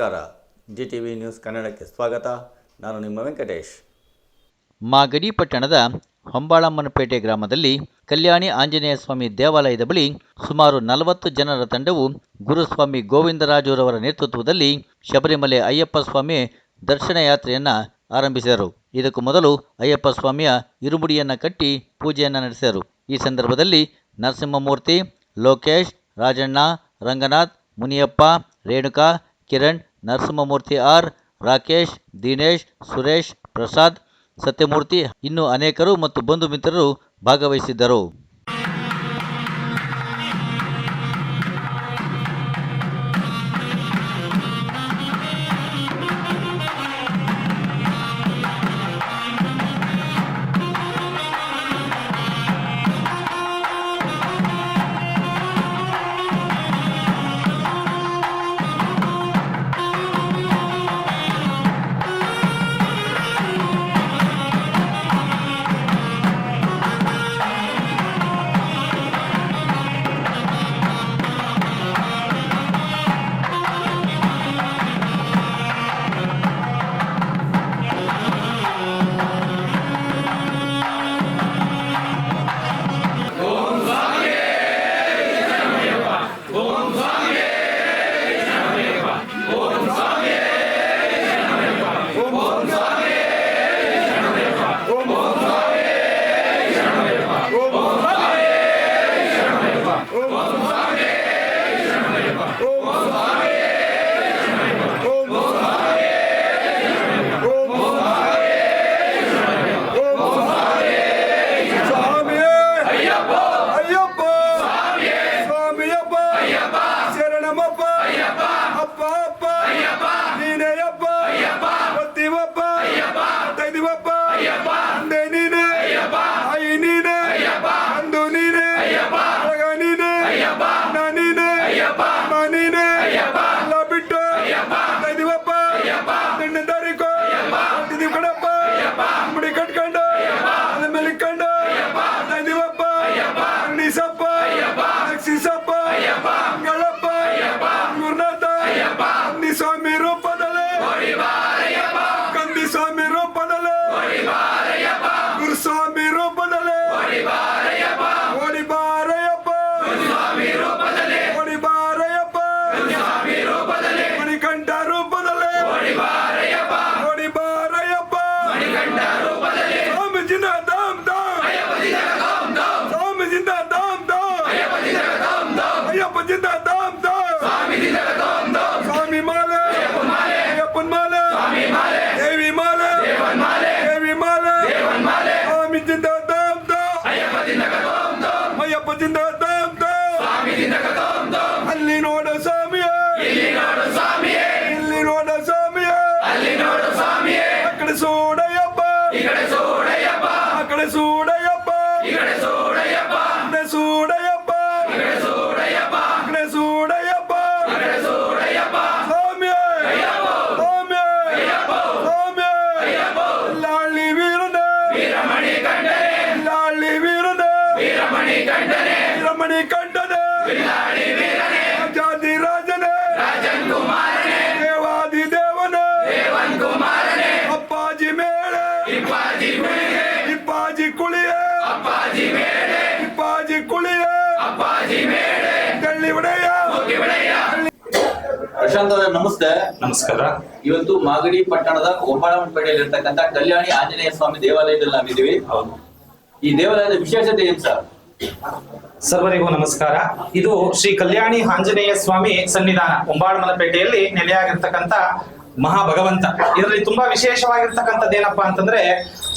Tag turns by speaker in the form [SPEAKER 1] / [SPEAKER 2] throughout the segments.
[SPEAKER 1] ನಮಸ್ಕಾರ. G T V news ಕನ್ನಡಕ್ಕೆ ಸ್ವಾಗತ. ನಾನು ನಿಮ್ಮ ವೆಂಕಟೇಶ್.
[SPEAKER 2] ಮಾಗಡಿ ಪಟ್ಟಣದ ಹೊಂಬಾಳಮ್ಮನಪೇಟೆ ಗ್ರಾಮದಲ್ಲಿ ಕಲ್ಯಾಣಿ ಆಂಜನೇಯ ಸ್ವಾಮಿ ದೇವಾಲಯದ ಬಳಿ ಸುಮಾರು ನಲವತ್ತು ಜನರ ತಂಡವು ಗುರುಸ್ವಾಮಿ ಗೋವಿಂದರಾಜುರವರ ನೇತೃತ್ವದಲ್ಲಿ ಶಬರಿಮಲೆ ಅಯ್ಯಪ್ಪ ಸ್ವಾಮಿ ದರ್ಶನ ಯಾತ್ರೆಯನ್ನು ಆರಂಭಿಸಿದರು. ಇದಕ್ಕೂ ಮೊದಲು ಅಯ್ಯಪ್ಪ ಸ್ವಾಮಿಯ ಇರುಮುಡಿಯನ್ನು ಕಟ್ಟಿ ಪೂಜೆಯನ್ನು ನಡೆಸಿದರು. ಈ ಸಂದರ್ಭದಲ್ಲಿ ನರಸಿಂಹಮೂರ್ತಿ, ಲೋಕೇಶ್, ರಾಜಣ್ಣ, ರಂಗನಾಥ್, ಮುನಿಯಪ್ಪ, ರೇಣುಕಾ, ಕಿರಣ್ ನರಸಿಂಹಮೂರ್ತಿ ಆರ್ ರಾಕೇಶ್ ದಿನೇಶ್ ಸುರೇಶ್ ಪ್ರಸಾದ್ ಸತ್ಯಮೂರ್ತಿ ಇನ್ನೂ ಅನೇಕರು ಮತ್ತು ಬಂಧು ಮಿತ್ರರು ಭಾಗವಹಿಸಿದ್ದರು.
[SPEAKER 3] ಆ ಕಡೆ ಸೂಡಯ್ಯಪ್ಪ ಈ ಕಡೆ ಸೂಡಯ್ಯಪ್ಪ ಆ ಕಡೆ ಸೂಡಯ್ಯಪ್ಪ ಸ್ವಾಮಿಯೇ ಸ್ವಾಮಿಯೇ ಸ್ವಾಮಿಯೇ ಲಾಳಿ ವೀರನೇ ಲಾಳಿ ವೀರನೇ ವೀರಮಣಿ ಕಂಠನೇ ಜಾತಿ
[SPEAKER 1] ಪ್ರಶಾಂತ್ ಅವರ ನಮಸ್ತೆ.
[SPEAKER 4] ನಮಸ್ಕಾರ.
[SPEAKER 1] ಇವತ್ತು ಮಾಗಡಿ ಪಟ್ಟಣದ ಇರ್ತಕ್ಕಂಥ ಕಲ್ಯಾಣಿ ಆಂಜನೇಯ ಸ್ವಾಮಿ ದೇವಾಲಯದಲ್ಲಿ ನಾವಿದ್ದೀವಿ.
[SPEAKER 4] ಹೌದು.
[SPEAKER 1] ಈ ದೇವಾಲಯದ ವಿಶೇಷತೆ ಏನ್ ಸರ್?
[SPEAKER 4] ಸರ್ವರಿಗೂ ನಮಸ್ಕಾರ. ಇದು ಶ್ರೀ ಕಲ್ಯಾಣಿ ಆಂಜನೇಯ ಸ್ವಾಮಿ ಸನ್ನಿಧಾನ ಕುಂಬಾಳಮಲಪೇಟೆಯಲ್ಲಿ ನೆಲೆಯಾಗಿರ್ತಕ್ಕಂಥ ಮಹಾ ಭಗವಂತ ಇದರಲ್ಲಿ ತುಂಬಾ ವಿಶೇಷವಾಗಿರ್ತಕ್ಕಂಥದ್ದು ಏನಪ್ಪಾ ಅಂತಂದ್ರೆ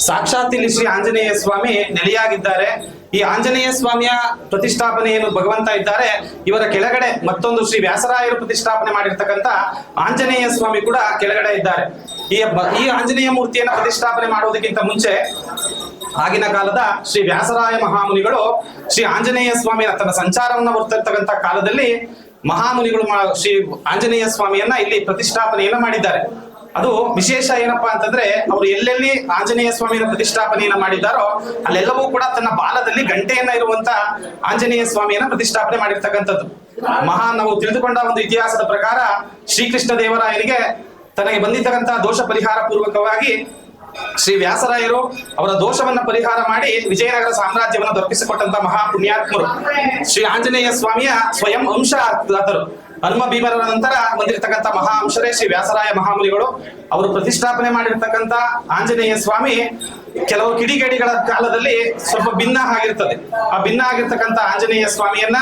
[SPEAKER 4] ಸಾಕ್ಷಾತ್ ಇಲ್ಲಿ ಶ್ರೀ ಆಂಜನೇಯ ಸ್ವಾಮಿ ನೆಲೆಯಾಗಿದ್ದಾರೆ. ಈ ಆಂಜನೇಯ ಸ್ವಾಮಿಯ ಪ್ರತಿಷ್ಠಾಪನೆ ಏನು ಭಗವಂತ ಇದ್ದಾರೆ. ಇವರ ಕೆಳಗಡೆ ಮತ್ತೊಂದು ಶ್ರೀ ವ್ಯಾಸರಾಯರು ಪ್ರತಿಷ್ಠಾಪನೆ ಮಾಡಿರ್ತಕ್ಕಂಥ ಆಂಜನೇಯ ಸ್ವಾಮಿ ಕೂಡ ಕೆಳಗಡೆ ಇದ್ದಾರೆ. ಈ ಈ ಆಂಜನೇಯ ಮೂರ್ತಿಯನ್ನ ಪ್ರತಿಷ್ಠಾಪನೆ ಮಾಡುವುದಕ್ಕಿಂತ ಮುಂಚೆ ಆಗಿನ ಕಾಲದ ಶ್ರೀ ವ್ಯಾಸರಾಯ ಮಹಾಮುನಿಗಳು ಶ್ರೀ ಆಂಜನೇಯ ಸ್ವಾಮಿಯ ತನ್ನ ಸಂಚಾರವನ್ನು ಬರ್ತಿರ್ತಕ್ಕಂಥ ಕಾಲದಲ್ಲಿ ಮಹಾಮುನಿಗಳು ಶ್ರೀ ಆಂಜನೇಯ ಸ್ವಾಮಿಯನ್ನ ಇಲ್ಲಿ ಪ್ರತಿಷ್ಠಾಪನೆಯನ್ನ ಮಾಡಿದ್ದಾರೆ. ಅದು ವಿಶೇಷ ಏನಪ್ಪಾ ಅಂತಂದ್ರೆ, ಅವರು ಎಲ್ಲೆಲ್ಲಿ ಆಂಜನೇಯ ಸ್ವಾಮಿಯ ಪ್ರತಿಷ್ಠಾಪನೆಯನ್ನ ಮಾಡಿದ್ದಾರೋ, ಅಲ್ಲೆಲ್ಲವೂ ಕೂಡ ತನ್ನ ಬಾಲದಲ್ಲಿ ಗಂಟೆಯನ್ನ ಇರುವಂತ ಆಂಜನೇಯ ಸ್ವಾಮಿಯನ್ನ ಪ್ರತಿಷ್ಠಾಪನೆ ಮಾಡಿರ್ತಕ್ಕಂಥದ್ದು. ಮಹಾ, ನಾವು ತಿಳಿದುಕೊಂಡ ಒಂದು ಇತಿಹಾಸದ ಪ್ರಕಾರ ಶ್ರೀಕೃಷ್ಣ ದೇವರಾಯನಿಗೆ ತನಗೆ ಬಂದಿರ್ತಕ್ಕಂತಹ ದೋಷ ಪರಿಹಾರ ಪೂರ್ವಕವಾಗಿ ಶ್ರೀ ವ್ಯಾಸರಾಯರು ಅವರ ದೋಷವನ್ನ ಪರಿಹಾರ ಮಾಡಿ ವಿಜಯನಗರ ಸಾಮ್ರಾಜ್ಯವನ್ನು ದೊರಕಿಸಿಕೊಟ್ಟಂತ ಮಹಾ ಪುಣ್ಯಾತ್ಮರು ಶ್ರೀ ಆಂಜನೇಯ ಸ್ವಾಮಿಯ ಸ್ವಯಂ ಅಂಶ ಆತರು ಹನುಮ ಭೀಮರ ನಂತರ ಬಂದಿರತಕ್ಕಂಥ ಮಹಾ ಅಂಶರೇ ಶ್ರೀ ವ್ಯಾಸರಾಯ ಮಹಾಮುನಿಗಳು ಅವರು ಪ್ರತಿಷ್ಠಾಪನೆ ಮಾಡಿರ್ತಕ್ಕಂಥ ಆಂಜನೇಯ ಸ್ವಾಮಿ ಕೆಲವು ಕಿಡಿಗೇಡಿಗಳ ಕಾಲದಲ್ಲಿ ಸ್ವಲ್ಪ ಭಿನ್ನ ಆಗಿರ್ತದೆ. ಆ ಭಿನ್ನ ಆಗಿರ್ತಕ್ಕಂಥ ಆಂಜನೇಯ ಸ್ವಾಮಿಯನ್ನ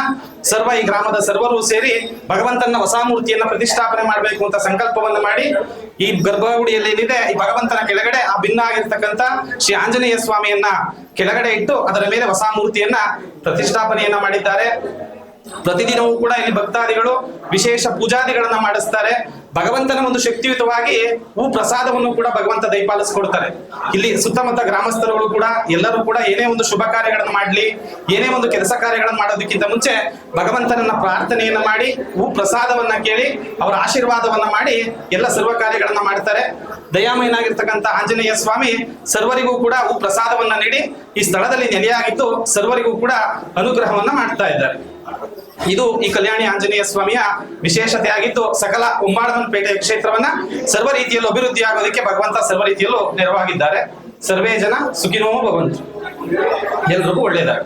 [SPEAKER 4] ಸರ್ವ ಈ ಗ್ರಾಮದ ಸರ್ವರು ಸೇರಿ ಭಗವಂತನ ಹೊಸ ಮೂರ್ತಿಯನ್ನ ಪ್ರತಿಷ್ಠಾಪನೆ ಮಾಡಬೇಕು ಅಂತ ಸಂಕಲ್ಪವನ್ನು ಮಾಡಿ ಈ ಗರ್ಭಗುಡಿಯಲ್ಲಿ ಏನಿದೆ, ಈ ಭಗವಂತನ ಕೆಳಗಡೆ ಆ ಭಿನ್ನ ಆಗಿರ್ತಕ್ಕಂಥ ಶ್ರೀ ಆಂಜನೇಯ ಸ್ವಾಮಿಯನ್ನ ಕೆಳಗಡೆ ಇಟ್ಟು ಅದರ ಮೇಲೆ ಹೊಸ ಮೂರ್ತಿಯನ್ನ ಪ್ರತಿಷ್ಠಾಪನೆಯನ್ನ ಮಾಡಿದ್ದಾರೆ. ಪ್ರತಿದಿನವೂ ಕೂಡ ಇಲ್ಲಿ ಭಕ್ತಾದಿಗಳು ವಿಶೇಷ ಪೂಜಾದಿಗಳನ್ನ ಮಾಡಿಸ್ತಾರೆ. ಭಗವಂತನ ಒಂದು ಶಕ್ತಿಯುತವಾಗಿ ಹೂ ಪ್ರಸಾದವನ್ನು ಕೂಡ ಭಗವಂತ ದಯಪಾಲಿಸ್ಕೊಡ್ತಾರೆ. ಇಲ್ಲಿ ಸುತ್ತಮುತ್ತ ಗ್ರಾಮಸ್ಥರುಗಳು ಕೂಡ, ಎಲ್ಲರೂ ಕೂಡ ಏನೇ ಒಂದು ಶುಭ ಕಾರ್ಯಗಳನ್ನು ಮಾಡ್ಲಿ, ಏನೇ ಒಂದು ಕೆಲಸ ಕಾರ್ಯಗಳನ್ನು ಮಾಡೋದಕ್ಕಿಂತ ಮುಂಚೆ ಭಗವಂತನನ್ನ ಪ್ರಾರ್ಥನೆಯನ್ನ ಮಾಡಿ, ಹೂ ಪ್ರಸಾದವನ್ನ ಕೇಳಿ, ಅವರ ಆಶೀರ್ವಾದವನ್ನ ಮಾಡಿ ಎಲ್ಲ ಸರ್ವ ಕಾರ್ಯಗಳನ್ನ ಮಾಡ್ತಾರೆ. ದಯಾಮಯನಾಗಿರ್ತಕ್ಕಂಥ ಆಂಜನೇಯ ಸ್ವಾಮಿ ಸರ್ವರಿಗೂ ಕೂಡ ಹೂ ಪ್ರಸಾದವನ್ನ ನೀಡಿ ಈ ಸ್ಥಳದಲ್ಲಿ ನೆಲೆಯಾಗಿದ್ದು ಸರ್ವರಿಗೂ ಕೂಡ ಅನುಗ್ರಹವನ್ನ ಮಾಡ್ತಾ ಇದ್ದಾರೆ. ಇದು ಈ ಕಲ್ಯಾಣಿ ಆಂಜನೇಯ ಸ್ವಾಮಿಯ ವಿಶೇಷತೆ ಆಗಿದ್ದು ಸಕಲ ಉಂಬಾಳವನಪೇಟೆ ಕ್ಷೇತ್ರವನ್ನ ಸರ್ವ ರೀತಿಯಲ್ಲೂ ಅಭಿವೃದ್ಧಿ ಆಗೋದಕ್ಕೆ ಭಗವಂತ ಸರ್ವ ರೀತಿಯಲ್ಲೂ ನೆರವಾಗಿದ್ದಾರೆ. ಸರ್ವೇ ಜನ ಸುಖಿನೋ ಭಗವಂತ ಎಲ್ರಿಗೂ ಒಳ್ಳೆಯದಾಗ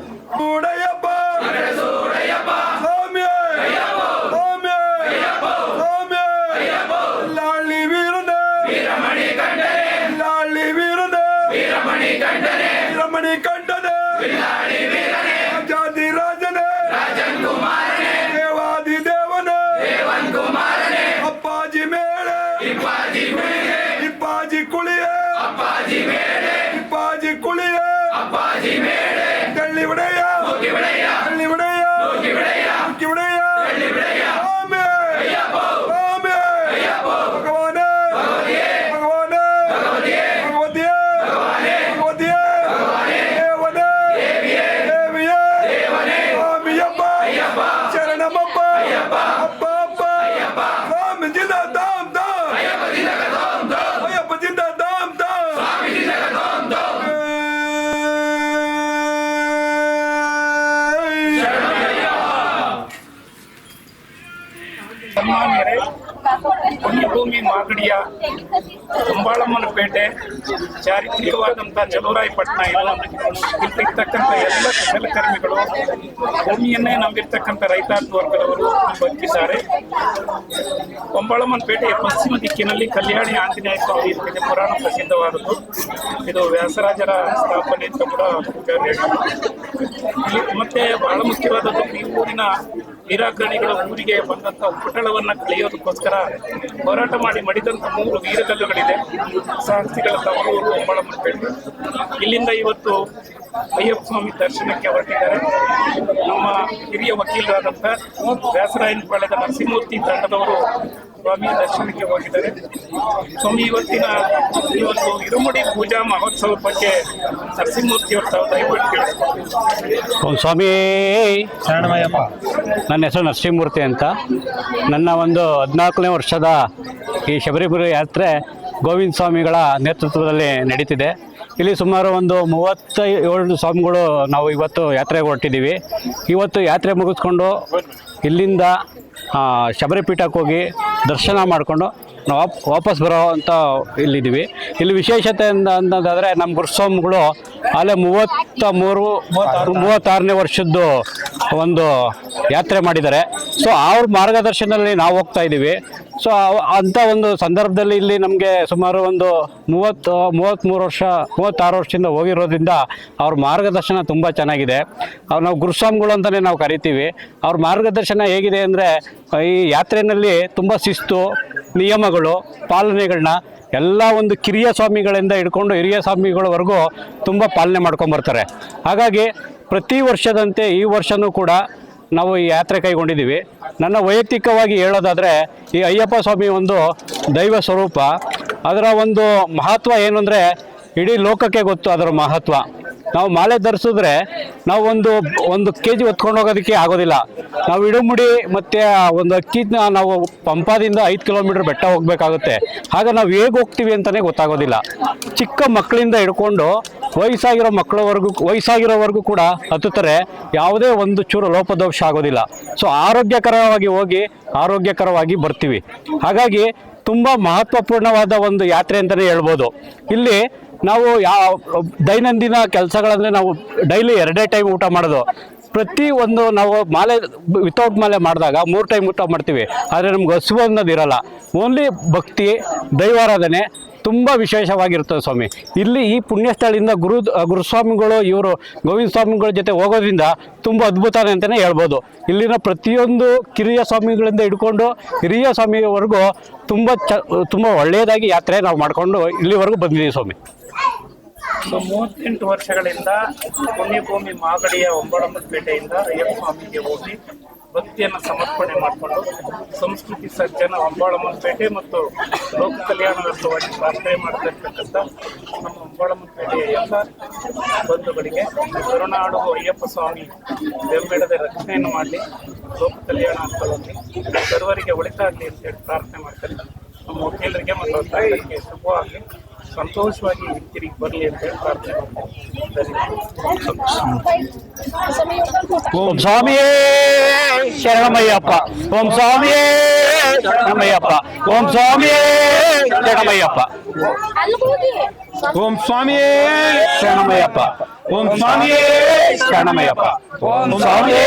[SPEAKER 2] ವೀರಮಣಿ ಕಂಡನ ഇവിടെ
[SPEAKER 5] ಸನ್ಮಾನ್ಯರೇ ಪುಣ್ಯಭೂಮಿ ಮಾಗಡಿಯ ಅಂಬಾಳಮ್ಮನಪೇಟೆ ಚಾರಿತ್ರಿಕವಾದಂಥ ಚಲುವರಾಯಪಟ್ಟಣ ಇದು ಇಲ್ಲಿರ್ತಕ್ಕಂಥ ಎಲ್ಲ ಕುಶಲಕರ್ಮಿಗಳು ಭೂಮಿಯನ್ನೇ ನಂಬಿರ್ತಕ್ಕಂಥ ರೈತಾಪಿ ವರ್ಗದವರು ಬದುಕಿದ್ದಾರೆ ಅಂಬಾಳಮ್ಮನಪೇಟೆಯ ಪಶ್ಚಿಮ ದಿಕ್ಕಿನಲ್ಲಿ ಕಲ್ಯಾಣಿ ಆಂಜನೇಯ ಸ್ವಾಮಿ ಪುರಾಣ ಪ್ರಸಿದ್ಧವಾದದ್ದು. ಇದು ವ್ಯಾಸರಾಜರ ಸ್ಥಾಪನೆ ಅಂತ ಕೂಡ ಮತ್ತೆ ಬಹಳ ಮುಖ್ಯವಾದದ್ದು ಈ ಊರಿನ ವೀರಾಗ್ರಣಿಗಳು ಊರಿಗೆ ಬಂದಂತ ಉಪಟಳವನ್ನ ಕಳೆಯೋದಕ್ಕೋಸ್ಕರ ಹೋರಾಟ ಮಾಡಿ ಮಡಿದಂತ ಮೂರು ವೀರಗಲ್ಲುಗಳಿದೆ. ಸಾಹಸಿಗಳ ತವರೂರು ಅಂಬಳಮನಪೇಟೆ ಇಲ್ಲಿಂದ ಇವತ್ತು ಅಯ್ಯಪ್ಪ ಸ್ವಾಮಿ ದರ್ಶನಕ್ಕೆ ಹೊರಟಿದ್ದಾರೆ. ನಮ್ಮ ಹಿರಿಯ ವಕೀಲರಾದಂಥ ವ್ಯಾಸರಾಯನಪಾಳ್ಯದ ನರಸಿಂಹಮೂರ್ತಿ ತಂಡದವರು ಸ್ವಾಮಿಯ ದರ್ಶನಕ್ಕೆ ಹೋಗಿದ್ದಾರೆ. ಸ್ವಾಮಿ ಇವತ್ತಿನ ಈ ಒಂದು ಇರುಮುಡಿ ಪೂಜಾ ಮಹೋತ್ಸವ ಬಗ್ಗೆ ನರಸಿಂಹಮೂರ್ತಿಯವರು ತಾವು ದಯವಿಟ್ಟು
[SPEAKER 6] ಕೇಳಿಸ್ಕೊಂಡು ಸ್ವಾಮಿ. ಶರಣಮಯ್ಯಪ್ಪ. ನನ್ನ ಹೆಸರು ನರಸಿಂಹಮೂರ್ತಿ ಅಂತ. ನನ್ನ ಒಂದು ಹದಿನಾಲ್ಕನೇ ವರ್ಷದ ಈ ಶಬರಿಮಲೆ ಯಾತ್ರೆ ಗೋವಿಂದ ಸ್ವಾಮಿಗಳ ನೇತೃತ್ವದಲ್ಲಿ ನಡೀತಿದೆ. ಇಲ್ಲಿ ಸುಮಾರು ಒಂದು ಮೂವತ್ತ ಏಳು ಸ್ವಾಮಿಗಳು ನಾವು ಇವತ್ತು ಯಾತ್ರೆಗೆ ಹೊರಟಿದ್ದೀವಿ. ಇವತ್ತು ಯಾತ್ರೆ ಮುಗಿಸ್ಕೊಂಡು ಇಲ್ಲಿಂದ ಆ, ಶಬರಿಪೀಠಕ್ಕೆ ಹೋಗಿ ದರ್ಶನ ಮಾಡಿಕೊಂಡು ನಾವು ವಾಪ್, ವಾಪಸ್ ಬರೋ ಅಂತ ಇಲ್ಲಿದ್ದೀವಿ. ಇಲ್ಲಿ ವಿಶೇಷತೆ ಅಂತ ಅನ್ನೋದಾದರೆ ನಮ್ಮ ಗುರುಸ್ವಾಮಿಗಳು ಅಲ್ಲೇ ಮೂವತ್ತ ಮೂರು ಮೂವತ್ತಾರನೇ ವರ್ಷದ್ದು ಒಂದು ಯಾತ್ರೆ ಮಾಡಿದ್ದಾರೆ. ಸೊ ಅವ್ರ ಮಾರ್ಗದರ್ಶನದಲ್ಲಿ ನಾವು ಹೋಗ್ತಾ ಇದ್ದೀವಿ. ಸೊ ಅಂಥ ಒಂದು ಸಂದರ್ಭದಲ್ಲಿ ಇಲ್ಲಿ ನಮಗೆ ಸುಮಾರು ಒಂದು ಮೂವತ್ತು ಮೂವತ್ತ್ಮೂರು ವರ್ಷ, ಮೂವತ್ತಾರು ವರ್ಷದಿಂದ ಹೋಗಿರೋದ್ರಿಂದ ಅವ್ರ ಮಾರ್ಗದರ್ಶನ ತುಂಬ ಚೆನ್ನಾಗಿದೆ. ಅವ್ರು ನಾವು ಗುರುಸ್ವಾಮಿಗಳು ಅಂತಲೇ ನಾವು ಕರಿತೀವಿ. ಅವ್ರ ಮಾರ್ಗದರ್ಶನ ಹೇಗಿದೆ ಅಂದರೆ ಈ ಯಾತ್ರೆಯಲ್ಲಿ ತುಂಬ ಶಿಸ್ತು ನಿಯಮಗಳು, ಪಾಲನೆಗಳನ್ನ ಎಲ್ಲ ಒಂದು ಕಿರಿಯ ಸ್ವಾಮಿಗಳಿಂದ ಹಿಡ್ಕೊಂಡು ಹಿರಿಯ ಸ್ವಾಮಿಗಳವರೆಗೂ ತುಂಬ ಪಾಲನೆ ಮಾಡ್ಕೊಂಬರ್ತಾರೆ ಹಾಗಾಗಿ ಪ್ರತಿ ವರ್ಷದಂತೆ ಈ ವರ್ಷವೂ ಕೂಡ ನಾವು ಈ ಯಾತ್ರೆ ಕೈಗೊಂಡಿದ್ದೀವಿ. ನನ್ನ ವೈಯಕ್ತಿಕವಾಗಿ ಹೇಳೋದಾದರೆ ಈ ಅಯ್ಯಪ್ಪ ಸ್ವಾಮಿ ಒಂದು ದೈವ ಸ್ವರೂಪ. ಅದರ ಒಂದು ಮಹತ್ವ ಏನು ಅಂದರೆ ಇಡೀ ಲೋಕಕ್ಕೆ ಗೊತ್ತು ಅದರ ಮಹತ್ವ. ನಾವು ಮಾಲೆ ಧರಿಸಿದ್ರೆ ನಾವು ಒಂದು ಒಂದು ಕೆ ಜಿ ಹೊತ್ಕೊಂಡು ಹೋಗೋದಕ್ಕೆ ಆಗೋದಿಲ್ಲ. ನಾವು ಇಡುಮುಡಿ ಮತ್ತು ಒಂದು ಅಕ್ಕಿನ ನಾವು ಪಂಪಾದಿಂದ ಐದು ಕಿಲೋಮೀಟರ್ ಬೆಟ್ಟ ಹೋಗಬೇಕಾಗುತ್ತೆ. ಆಗ ನಾವು ಹೇಗೆ ಹೋಗ್ತೀವಿ ಅಂತಲೇ ಗೊತ್ತಾಗೋದಿಲ್ಲ. ಚಿಕ್ಕ ಮಕ್ಕಳಿಂದ ಹಿಡ್ಕೊಂಡು ವಯಸ್ಸಾಗಿರೋ ಮಕ್ಕಳವರೆಗೂ, ವಯಸ್ಸಾಗಿರೋವರೆಗೂ ಕೂಡ ಹತ್ತುತ್ತಾರೆ. ಯಾವುದೇ ಒಂದು ಚೂರು ಲೋಪದೋಷ ಆಗೋದಿಲ್ಲ. ಸೊ ಆರೋಗ್ಯಕರವಾಗಿ ಹೋಗಿ, ಆರೋಗ್ಯಕರವಾಗಿ ಬರ್ತೀವಿ. ಹಾಗಾಗಿ ತುಂಬ ಮಹತ್ವಪೂರ್ಣವಾದ ಒಂದು ಯಾತ್ರೆ ಅಂತಲೇ ಹೇಳ್ಬೋದು. ಇಲ್ಲಿ ನಾವು ಯಾವ ದೈನಂದಿನ ಕೆಲಸಗಳಂದ್ರೆ ನಾವು ಡೈಲಿ ಎರಡೇ ಟೈಮ್ ಊಟ ಮಾಡೋದು. ಪ್ರತಿ ಒಂದು ನಾವು ಮಾಲೆ ವಿತೌಟ್ ಮಾಲೆ ಮಾಡಿದಾಗ ಮೂರು ಟೈಮ್ ಊಟ ಮಾಡ್ತೀವಿ. ಆದರೆ ನಮ್ಗೆ ಹಸಿವು ಅನ್ನೋದು ಇರಲ್ಲ. ಓನ್ಲಿ ಭಕ್ತಿ, ದೈವಾರಾಧನೆ ತುಂಬ ವಿಶೇಷವಾಗಿರ್ತದೆ ಸ್ವಾಮಿ. ಇಲ್ಲಿ ಈ ಪುಣ್ಯಸ್ಥಳದಿಂದ ಗುರು, ಗುರುಸ್ವಾಮಿಗಳು, ಇವರು ಗೋವಿಂದ ಸ್ವಾಮಿಗಳ ಜೊತೆ ಹೋಗೋದ್ರಿಂದ ತುಂಬ ಅದ್ಭುತ ಅಂತಲೇ ಹೇಳ್ಬೋದು. ಇಲ್ಲಿನ ಪ್ರತಿಯೊಂದು ಕಿರಿಯ ಸ್ವಾಮಿಗಳಿಂದ ಹಿಡ್ಕೊಂಡು ಹಿರಿಯ ಸ್ವಾಮಿಯವರೆಗೂ ತುಂಬ ಚ, ತುಂಬ ಒಳ್ಳೆಯದಾಗಿ ಯಾತ್ರೆ ನಾವು ಮಾಡಿಕೊಂಡು ಇಲ್ಲಿವರೆಗೂ ಬಂದಿದ್ದೀವಿ ಸ್ವಾಮಿ.
[SPEAKER 5] ಸೊ ಮೂವತ್ತೆಂಟು ವರ್ಷಗಳಿಂದ ಪುಣ್ಯಭೂಮಿ ಮಾಗಡಿಯ ಒಂಬಳಮಪೇಟೆಯಿಂದ ಅಯ್ಯಪ್ಪ ಸ್ವಾಮಿಗೆ ಹೋಗಿ ಭಕ್ತಿಯನ್ನು ಸಮರ್ಪಣೆ ಮಾಡಿಕೊಂಡು ಸಂಸ್ಕೃತಿ ಸಜ್ಜನ ಅಂಬಾಳಮ್ಮನಪೇಟೆ ಮತ್ತು ಲೋಕ ಕಲ್ಯಾಣಾರ್ಥವಾಗಿ ಪ್ರಾರ್ಥನೆ ಮಾಡ್ತಿರ್ತಕ್ಕಂಥ ನಮ್ಮ ಅಂಬಾಳಮ್ಮನಪೇಟೆಯ ಎಲ್ಲ ಬಂಧುಗಳಿಗೆ ಕರುನಾಡು ಅಯ್ಯಪ್ಪ ಸ್ವಾಮಿ ಬೆಂಬಿಡದ ರಕ್ಷಣೆಯನ್ನು ಮಾಡಲಿ ಲೋಕ ಕಲ್ಯಾಣ ಕಲ್ಯಾಣಾರ್ಥವಾಗಿ ಸರ್ವರಿಗೆ ಒಳಿತಾಗಲಿ ಅಂತೇಳಿ ಪ್ರಾರ್ಥನೆ ಮಾಡ್ತಾರೆ. ನಮ್ಮ ವಕೀಲರಿಗೆ ಮತ್ತು ಶುಭವಾಗಲಿ. ಶುಭವಾಗಿ ಸಂತೋಷವಾಗಿ ಹಿಂತಿರುಗಿ ಬರಲಿ ಅಂತ ಹೇಳಿ ಪ್ರಾರ್ಥನೆ ಮಾಡ್ತೀನಿ
[SPEAKER 6] ಓಂ ಸ್ವಾಮಿಯೇ ಶರಣಮಯ್ಯಪ್ಪ. ಓಂ ಸ್ವಾಮಿಯೇ ಶರಣಮಯ್ಯಪ್ಪ. ಓಂ ಸ್ವಾಮಿಯೇ ಶರಣಮಯ್ಯಪ್ಪ.
[SPEAKER 2] ಓಂ ಸ್ವಾಮಿಯೇ
[SPEAKER 6] ಶರಣಮಯ್ಯಪ್ಪ. ಓಂ ಸ್ವಾಮಿಯೇ ಶರಣಮಯ್ಯಪ್ಪ. ಓಂ ಸ್ವಾಮಿಯೇ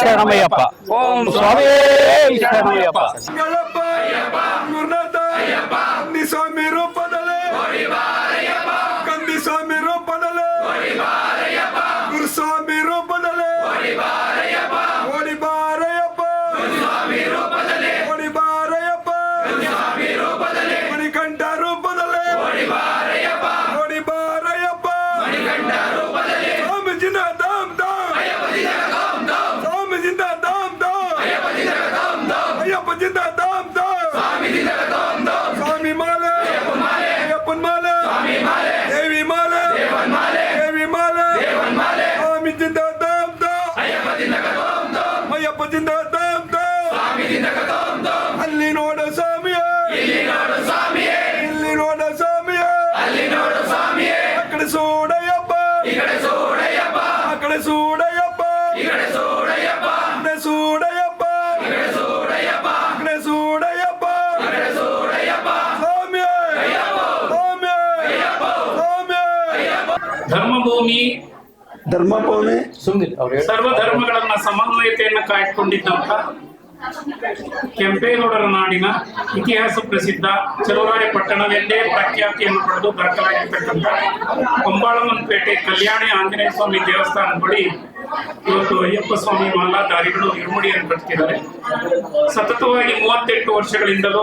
[SPEAKER 6] ಶರಣಮಯ್ಯಪ್ಪ. ಓಂ ಸ್ವಾಮಿಯೇ ಶರಣಮಯ್ಯಪ್ಪ.
[SPEAKER 2] ನಿ ಸ್ವಾಮಿ ರೂಪದಲ್ಲೇ ಕಂದಿ ಸ್ವಾಮಿ ರೂಪದಲ್ಲೇ ಗುರುಸ್ವಾಮಿ ರೂಪದಲ್ಲೇ ಓಡಿ ಬಾರಯ್ಯಪ್ಪ ಓಡಿ ಬಾರಯ್ಯಪ್ಪ ಮಣಿಕಂಠ ರೂಪದಲ್ಲೇ ಓಡಿ ಬಾರಯ್ಯಪ್ಪ ಸ್ವಾಮೀಜಿನ ದಾಮ್ ದಾಮ್ ಸ್ವಾಮೀಜಿಂದ ದಾಮ್ ದಾಮ್ ಅಯ್ಯಪ್ಪ ಜಿಂದ ದಾಮ್ ದಾಮ್ ಸ್ವಾಮಿ ಮಾಲೆ ಅಯ್ಯಪ್ಪನ್ ಮಾಲೆ ದೇವಿ ಮಾಲೆ ದೇವಿ ಮಾಲೆ ಸ್ವಾಮಿ ಜಿಂದ ದಾಮ್ ದಾಮ್ ಅಯ್ಯಪ್ಪ ಜಿಂದ ದಾಮ್ ದಾಮ್ ಅಲ್ಲಿ ನೋಡ ಸ್ವಾಮಿಯ ಇಲ್ಲಿ ನೋಡ ಸ್ವಾಮಿಯ ಆ ಕಡೆ ಸೂಡಯ್ಯಪ್ಪ ಆ ಕಡೆ ಸೂಡಯ್ಯಪ್ಪ ಆ ಕಡೆ ಸೂಡಯ್ಯಪ್ಪ ಆ ಕಡೆ ಸೂಡಯ್ಯಪ್ಪ ಸ್ವಾಮಿ ಸ್ವಾಮಿ ಸ್ವಾಮಿ
[SPEAKER 5] ಧರ್ಮಭೂಮಿ ಸಮನ್ವಯತೆಯನ್ನು ಕಾಯ್ಕೊಂಡಿದ್ದಂತ ಕೆಂಪೇಗೌಡರ ನಾಡಿನ ಇತಿಹಾಸ ಪ್ರಸಿದ್ಧ ಚಲುವರಾಯ ಪಟ್ಟಣವೆಂದೇ ಪ್ರಖ್ಯಾತಿಯನ್ನು ಪಡೆದು ದಾಖಲಾಗಿರ್ತಕ್ಕಂಥ ಕೊಂಬಾಳಮ್ಮನಪೇಟೆ ಕಲ್ಯಾಣಿ ಆಂಜನೇಯ ಸ್ವಾಮಿ ದೇವಸ್ಥಾನ ಬಳಿ ಇವತ್ತು ಅಯ್ಯಪ್ಪ ಸ್ವಾಮಿ ಮಾಲಾಧಾರಿಗಳು ಇರುಮುಡಿಯನ್ನು ಕಟ್ತಿದ್ದಾರೆ. ಸತತವಾಗಿ ಮೂವತ್ತೆಂಟು ವರ್ಷಗಳಿಂದಲೂ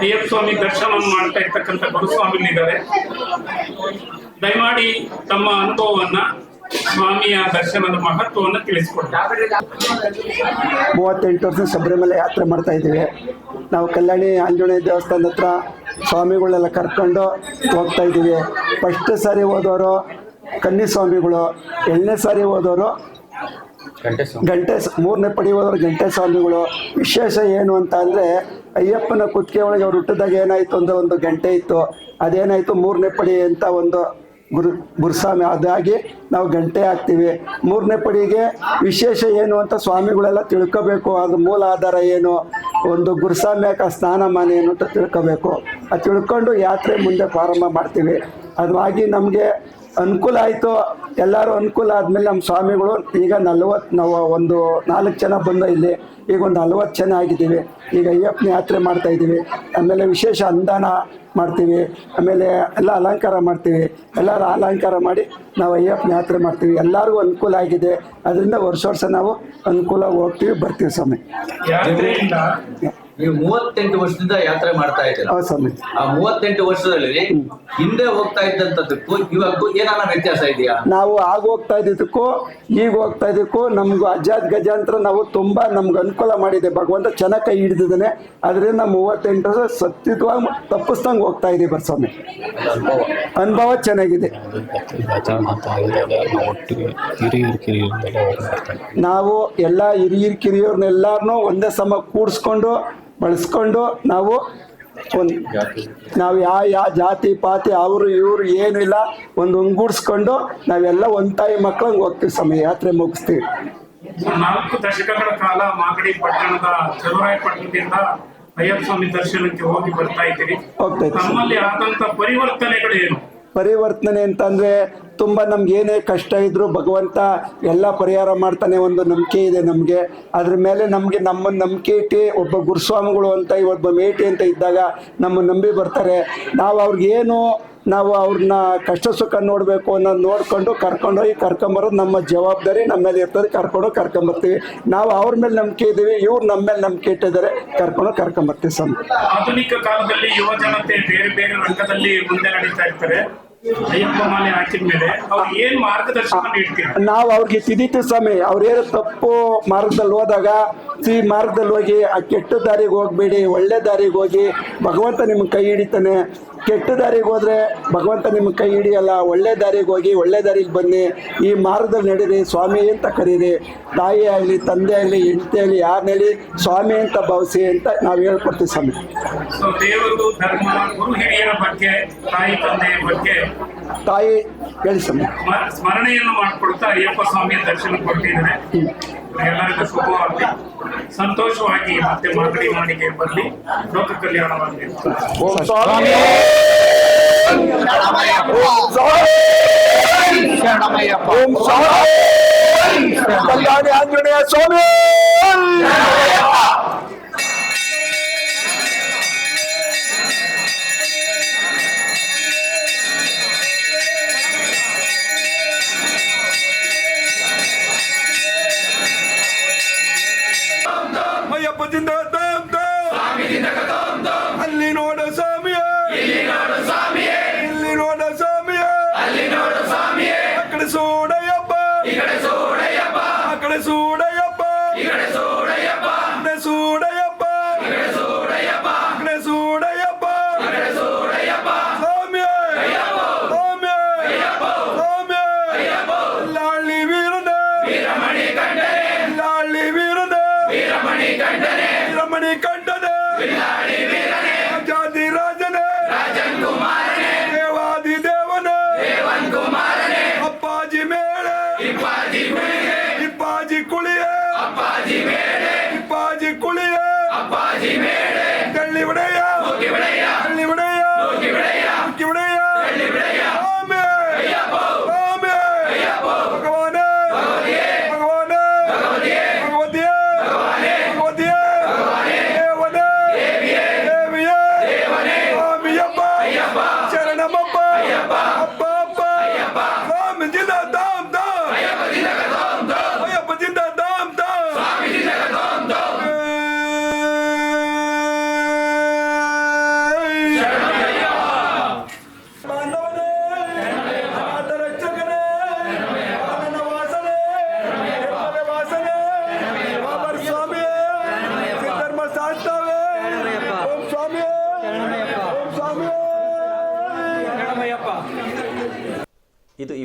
[SPEAKER 5] ಅಯ್ಯಪ್ಪ ಸ್ವಾಮಿ ದರ್ಶನವನ್ನು ಮಾಡ್ತಾ ಇರ್ತಕ್ಕಂಥ ಗುರುಸ್ವಾಮಿಗಳಿದ್ದಾರೆ. ದಯಮಾಡಿ ತಮ್ಮ ಅನುಭವವನ್ನ ಸ್ವಾಮಿಯ ದರ್ಶನದ ಮಹತ್ವವನ್ನು ತಿಳಿಸಿಕೊಡ್ತಾರೆ
[SPEAKER 7] ಮೂವತ್ತೆಂಟು ವರ್ಷ ಶಬರಿಮಲೆ ಯಾತ್ರೆ ಮಾಡ್ತಾ ಇದ್ದೀವಿ. ನಾವು ಕಲ್ಯಾಣಿ ಆಂಜನೇಯ ದೇವಸ್ಥಾನದ ಹತ್ರ ಸ್ವಾಮಿಗಳೆಲ್ಲ ಕರ್ಕೊಂಡು ಹೋಗ್ತಾ ಇದ್ದೀವಿ. ಫಸ್ಟ್ ಸಾರಿ ಹೋದವರು ಕನ್ನಿ ಸ್ವಾಮಿಗಳು ಎರಡನೇ ಸಾರಿ ಹೋದವರು ಗಂಟೆ ಮೂರನೇ ಪಡಿ ಹೋದವರು ಗಂಟೆ ಸ್ವಾಮಿಗಳು ವಿಶೇಷ ಏನು ಅಂತ ಅಂದರೆ ಅಯ್ಯಪ್ಪನ ಕುತ್ತಿಗೆ ಒಳಗೆ ಅವ್ರು ಹುಟ್ಟಿದಾಗ ಏನಾಯಿತು ಅಂದರೆ ಒಂದು ಗಂಟೆ ಇತ್ತು. ಅದೇನಾಯಿತು ಮೂರನೇ ಪಡಿ ಅಂತ ಒಂದು ಗುರು ಗುರುಸ್ವಾಮಿ, ಅದಾಗಿ ನಾವು ಗಂಟೆ ಹಾಕ್ತೀವಿ ಮೂರನೇ ಪಡಿಗೆ ವಿಶೇಷ ಏನು ಅಂತ ಸ್ವಾಮಿಗಳೆಲ್ಲ ತಿಳ್ಕೋಬೇಕು. ಅದು ಮೂಲ ಆಧಾರ ಏನು? ಒಂದು ಗುರುಸ್ವಾಮ್ಯಕ ಸ್ನಾನಮಾನ ಏನು ಅಂತ ತಿಳ್ಕೋಬೇಕು. ಅದು ತಿಳ್ಕೊಂಡು ಯಾತ್ರೆ ಮುಂದೆ ಪ್ರಾರಂಭ ಮಾಡ್ತೀವಿ. ಅದು ಆಗಿ ನಮಗೆ ಅನುಕೂಲ ಆಯಿತು. ಎಲ್ಲರೂ ಅನುಕೂಲ ಆದಮೇಲೆ ನಮ್ಮ ಸ್ವಾಮಿಗಳು ಈಗ ನಲ್ವತ್ತು ನಾವು ಒಂದು ನಾಲ್ಕು ಜನ ಬಂದ ಇಲ್ಲಿ, ಈಗ ಒಂದು ನಲ್ವತ್ತು ಜನ ಆಗಿದ್ದೀವಿ. ಈಗ ಅಯ್ಯಪ್ಪನ ಯಾತ್ರೆ ಮಾಡ್ತಾ ಇದ್ದೀವಿ. ಆಮೇಲೆ ವಿಶೇಷ ಅನುದಾನ ಮಾಡ್ತೀವಿ. ಆಮೇಲೆ ಎಲ್ಲ ಅಲಂಕಾರ ಮಾಡ್ತೀವಿ. ಎಲ್ಲರೂ ಅಲಂಕಾರ ಮಾಡಿ ನಾವು ಅಯ್ಯಪ್ಪನ ಯಾತ್ರೆ ಮಾಡ್ತೀವಿ. ಎಲ್ಲರಿಗೂ ಅನುಕೂಲ ಆಗಿದೆ. ಅದರಿಂದ ವರ್ಷ ವರ್ಷ ನಾವು ಅನುಕೂಲ ಹೋಗ್ತೀವಿ, ಬರ್ತೀವಿ ಸ್ವಾಮಿ.
[SPEAKER 1] ನೀವು ಮೂವತ್ತೆಂಟು ವರ್ಷದಿಂದ ಯಾತ್ರೆ ಮಾಡ್ತಾ ಇದ್ದೀರಾ?
[SPEAKER 7] ಹೌದು ಸ್ವಾಮಿ.
[SPEAKER 1] ಆ ಮೂವತ್ತೆಂಟು ವರ್ಷದಲ್ಲಿ ಹಿಂದೆ ಹೋಗ್ತಾ ಇದ್ದಂತದಕ್ಕೂ ಇವಾಗೂ ಏನಾನ ವ್ಯತ್ಯಾಸ ಇದೆಯಾ?
[SPEAKER 7] ನಾವು ಆಗ ಹೋಗ್ತಾ ಇದ್ದಿದ್ದಕ್ಕೂ ಈಗ ಹೋಗ್ತಾ ಇದ್ದಕ್ಕೂ ನಮ್ಗೆ ಅಜಾದ್ ಗಜಾಂತರ ನಾವು ತುಂಬಾ ನಮ್ಗೆ ಅನುಕೂಲ ಮಾಡಿದೆ. ಭಗವಂತ ಚೆನ್ನಾಗಿ ಕೈ ಹಿಡಿದಿದ್ದಾನೆ. ಅದರಿಂದ ಮೂವತ್ತೆಂಟು ವರ್ಷ ಸತ್ಯವಾಗಿ ತಪ್ಪಿಸ್ದಂಗೆ ಹೋಗ್ತಾ ಇದ್ದೀವಿ ಬರ್ಸ್ವಾಮಿ ಅನುಭವ ಚೆನ್ನಾಗಿದೆ.
[SPEAKER 6] ಒಟ್ಟಿಗೆ ಹಿರಿಯರು ಕಿರಿಯರಿಂದಲೇ ಬರ್ತಾರೆ.
[SPEAKER 7] ನಾವು ಎಲ್ಲ ಹಿರಿಯರ್ ಕಿರಿಯವ್ರನ್ನೆಲ್ಲರನ್ನೂ ಒಂದೇ ಸಮ ಕೂಡಿಸ್ಕೊಂಡು ಬಳಸ್ಕೊಂಡು ನಾವು
[SPEAKER 2] ಒಂದು ನಾವು ಯಾವ ಯಾವ ಜಾತಿ ಪಾತಿ ಅವರು ಇವರು ಏನು ಇಲ್ಲ ಒಂದು ಒಂಗೂಡಿಸ್ಕೊಂಡು ನಾವೆಲ್ಲ ಒಂದು ತಾಯಿ ಮಕ್ಕಳಂಗೆ ಹೋಗ್ತೀವಿ ಸಮಯ ಯಾತ್ರೆ ಮುಗಿಸ್ತೀವಿ.
[SPEAKER 5] ನಾಲ್ಕು ದಶಕಗಳ ಕಾಲ ಮಾಗಡಿ ಪಟ್ಟಣದ ಚಲುವರಾಯಪಟ್ಟಣದಿಂದ ಅಯ್ಯಪ್ಪ ಸ್ವಾಮಿ ದರ್ಶನಕ್ಕೆ ಹೋಗಿ ಬರ್ತಾ ಇದ್ದೀರಿ. ನಮ್ಮಲ್ಲಿ ಆದಂತ ಪರಿವರ್ತನೆಗಳು ಏನು?
[SPEAKER 2] ಪರಿವರ್ತನೆ ಅಂತಂದರೆ ತುಂಬ ನಮಗೇನೇ ಕಷ್ಟ ಇದ್ದರೂ ಭಗವಂತ ಎಲ್ಲ ಪರಿಹಾರ ಮಾಡ್ತಾನೆ ಒಂದು ನಂಬಿಕೆ ಇದೆ ನಮಗೆ. ಅದ್ರ ಮೇಲೆ ನಮಗೆ ನಮ್ಮ ನಂಬಿಕೆ ಇಟ್ಟು ಒಬ್ಬ ಗುರುಸ್ವಾಮಿಗಳು ಅಂತ, ಒಬ್ಬ ಮೇಟಿ ಅಂತ ಇದ್ದಾಗ ನಮ್ಮ ನಂಬಿ ಬರ್ತಾರೆ. ನಾವು ಅವ್ರಿಗೇನು ನಾವು ಅವ್ರನ್ನ ಕಷ್ಟ ಸುಖ ನೋಡಬೇಕು ಅನ್ನೋದು ನೋಡಿಕೊಂಡು ಕರ್ಕೊಂಡೋಗಿ ಕರ್ಕೊಂಬರೋದು ನಮ್ಮ ಜವಾಬ್ದಾರಿ, ನಮ್ಮ ಮೇಲೆ ಇರ್ತದೆ ಕರ್ಕೊಂಡೋಗಿ ಕರ್ಕೊಂಬರ್ತೀವಿ. ನಾವು ಅವ್ರ ಮೇಲೆ ನಂಬಿಕೆ ಇದ್ದೀವಿ, ಇವ್ರು ನಮ್ಮ ಮೇಲೆ ನಂಬಿಕೆ ಇಟ್ಟಿದ್ದಾರೆ ಕರ್ಕೊಂಡೋಗಿ ಕರ್ಕೊಂಬರ್ತೀವಿ ಸಮ
[SPEAKER 5] ಆಧುನಿಕ ಕಾಲದಲ್ಲಿ ಯುವ ಜನತೆ ಬೇರೆ ಬೇರೆ ರಂಗದಲ್ಲಿ ಮುಂದೆ ನಡೀತಾ ಇರ್ತಾರೆ.
[SPEAKER 2] ನಾವು ಅವ್ರಿಗೆ ತಿದಿತು ಸ್ವಾಮಿ ಅವ್ರೇನು ತಪ್ಪು ಮಾರ್ಗದಲ್ಲಿ ಹೋದಾಗ ಈ ಮಾರ್ಗದಲ್ಲಿ ಹೋಗಿ ಆ ಕೆಟ್ಟ ದಾರಿಗೆ ಹೋಗ್ಬೇಡಿ, ಒಳ್ಳೆ ದಾರಿಗೆ ಹೋಗಿ ಭಗವಂತ ನಿಮ್ಗೆ ಕೈ ಹಿಡಿತಾನೆ. ಕೆಟ್ಟ ದಾರಿಗೆ ಹೋದ್ರೆ ಭಗವಂತ ನಿಮ್ಮ ಕೈ ಹಿಡಿಯಲ್ಲ, ಒಳ್ಳೆ ದಾರಿಗೆ ಹೋಗಿ, ಒಳ್ಳೆ ದಾರಿಗೆ ಬನ್ನಿ. ಈ ಮಾರ್ಗದಲ್ಲಿ ನಡೀರಿ, ಸ್ವಾಮಿ ಅಂತ ಕರೀರಿ. ತಾಯಿ ಆಗಲಿ, ತಂದೆ ಆಗಲಿ, ಹೆಂಡತಿ ಆಗಲಿ ಯಾರನ್ನೇಳಿ ಸ್ವಾಮಿ ಅಂತ ಭಾವಿಸಿ ಅಂತ ನಾವು ಹೇಳ್ಕೊಡ್ತೀವಿ ಸ್ವಾಮಿ.
[SPEAKER 5] ದೇವರು ಧರ್ಮ ಹಿರಿಯರ ಬಗ್ಗೆ, ತಾಯಿ ತಂದೆಯ ಬಗ್ಗೆ
[SPEAKER 2] ತಾಯಿ ಹೇಳಿ ಸ್ವಾಮಿ.
[SPEAKER 5] ಸ್ಮರಣೆಯನ್ನು ಮಾಡಿಕೊಡ್ತಾ ಅಯ್ಯಪ್ಪ ಸ್ವಾಮಿಯ ದರ್ಶನ ಕೊಟ್ಟಿದ್ದಾರೆ ಎಲ್ಲರಿಗೂ ಶುಭವಾಗಲಿ. ಸಂತೋಷವಾಗಿ ಮತ್ತೆ ಮಾಗಡಿ ಮಾಡಿಗೆ ಬರಲಿ. ಲೋಕ ಕಲ್ಯಾಣವಾಗಲಿ
[SPEAKER 2] ಓಂ ಕಲ್ಯಾಣಿ ಆಂಜನೇಯ ಸ್ವಾಮಿ.
[SPEAKER 8] ಕಡೆ ಸೂಡಯ್ಯಪ್ಪ ಈ ಕಡೆ ಸೂಡಯ್ಯಪ್ಪ ಈ ഇവിടെ ഇവിടെ
[SPEAKER 9] ഇവിടെ